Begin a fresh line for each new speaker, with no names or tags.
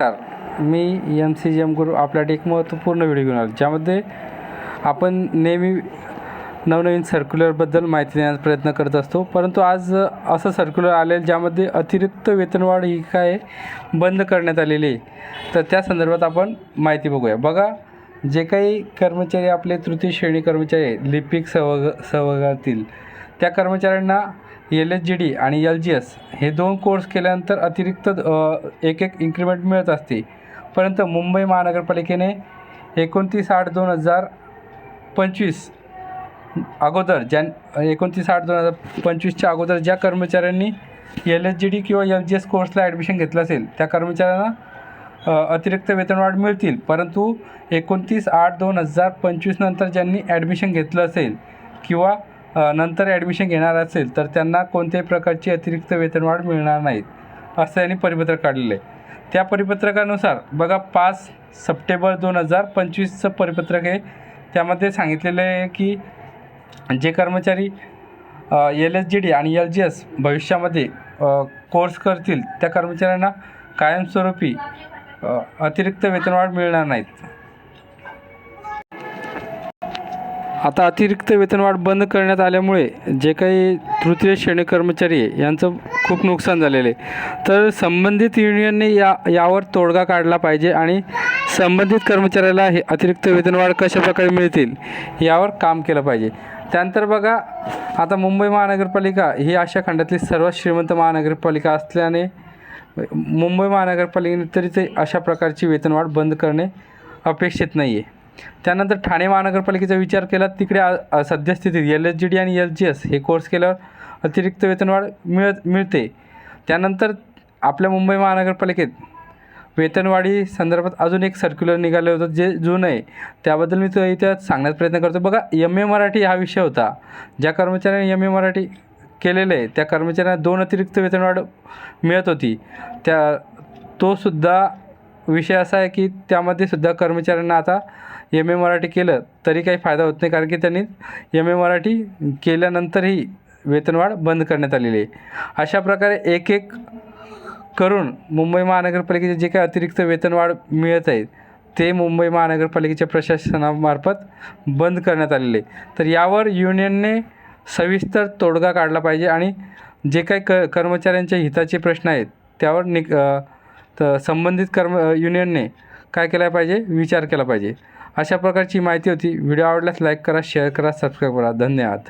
नमस्कार मी M C G M गुरु आपल्यासाठी एक महत्त्वपूर्ण व्हिडिओ घेऊन आलो. ज्यामध्ये आपण नेहमी नवनवीन सर्क्युलरबद्दल माहिती देण्याचा प्रयत्न करत असतो. परंतु आज असं सर्क्युलर आलेलं ज्यामध्ये अतिरिक्त वेतनवाढ ही काय बंद करण्यात आलेली आहे तर त्या संदर्भात आपण माहिती बघूया. बघा जे काही कर्मचारी आपले तृतीय श्रेणी कर्मचारी लिपिक सहवग सहभागातील त्या कर्मचाऱ्यांना एल एच जी डी आणि एल जी एस हे दोन कोर्स केल्यानंतर अतिरिक्त एक एक इन्क्रिमेंट मिळत असते. परंतु मुंबई महानगरपालिकेने एकोणतीस आठ दोन हजार पंचवीस अगोदर ज्या एकोणतीस आठ दोन हजार पंचवीसच्या अगोदर ज्या कर्मचाऱ्यांनी एल एच जी डी किंवा एल जी एस कोर्सला ॲडमिशन घेतलं असेल त्या कर्मचाऱ्यांना अतिरिक्त वेतनवाढ मिळतील. परंतु एकोणतीस आठ दोन हजार पंचवीसनंतर ज्यांनी ॲडमिशन घेतलं असेल किंवा नंतर ॲडमिशन घेणार असेल तर त्यांना कोणत्याही प्रकारची अतिरिक्त वेतनवाढ मिळणार नाहीत असं यांनी परिपत्रक काढलेलं आहे. त्या परिपत्रकानुसार बघा पाच सप्टेंबर दोन हजार पंचवीसचं परिपत्रक आहे. त्यामध्ये सांगितलेलं आहे की जे कर्मचारी एल एस जी डी आणि एल जी एस भविष्यामध्ये कोर्स करतील त्या कर्मचाऱ्यांना कायमस्वरूपी अतिरिक्त वेतनवाढ मिळणार नाहीत. आता अतिरिक्त वेतनवाढ बंद करण्यात आल्यामुळे जे काही तृतीय श्रेणी कर्मचारी आहे यांचं खूप नुकसान झालेलं आहे. तर संबंधित युनियनने या यावर तोडगा काढला पाहिजे आणि संबंधित कर्मचाऱ्याला हे अतिरिक्त वेतनवाढ कशाप्रकारे मिळतील यावर काम केलं पाहिजे. त्यानंतर बघा आता मुंबई महानगरपालिका ही आशा खंडातली सर्वात श्रीमंत महानगरपालिका असल्याने मुंबई महानगरपालिकेने तरी ते अशा प्रकारची वेतनवाढ बंद करणे अपेक्षित नाही आहे त्यानंतर ठाणे महानगरपालिकेचा विचार केला तिकडे आ- सद्यस्थितीत एल एच जी डी आणि एल जी एस हे कोर्स केल्यावर अतिरिक्त वेतनवाढ मिळत मिळते. त्यानंतर आपल्या मुंबई महानगरपालिकेत वेतनवाढी संदर्भात अजून एक सर्क्युलर निघालं होतं जे जुनं आहे. त्याबद्दल मी तो इथं सांगण्याचा प्रयत्न करतो. बघा एम ए मराठी हा विषय होता. ज्या कर्मचाऱ्यांनी एम ए मराठी केलेलं आहे त्या कर्मचाऱ्यांना दोन अतिरिक्त वेतनवाढ मिळत होती. त्या तो सुद्धा विषय असा आहे की त्यामध्ये सुद्धा कर्मचाऱ्यांना आता एम ए मराठी केलं तरी काही फायदा होत नाही कारण की त्यांनी एम ए मराठी केल्यानंतरही वेतनवाढ बंद करण्यात आलेली आहे अशा प्रकारे एक एक करून मुंबई महानगरपालिकेचे जे काही अतिरिक्त वेतनवाढ मिळत आहेत ते मुंबई महानगरपालिकेच्या प्रशासनामार्फत बंद करण्यात आलेले आहे. तर यावर युनियनने सविस्तर तोडगा काढला पाहिजे आणि जे काही क कर्मचाऱ्यांच्या हिताचे प्रश्न आहेत त्यावर निक तर संबंधित कर्म युनियनने काय केलं पाहिजे? विचार केला पाहिजे. अशा प्रकारची माहिती होती. व्हिडिओ आवडल्यास लाईक करा शेअर करा सबस्क्राईब करा. धन्यवाद.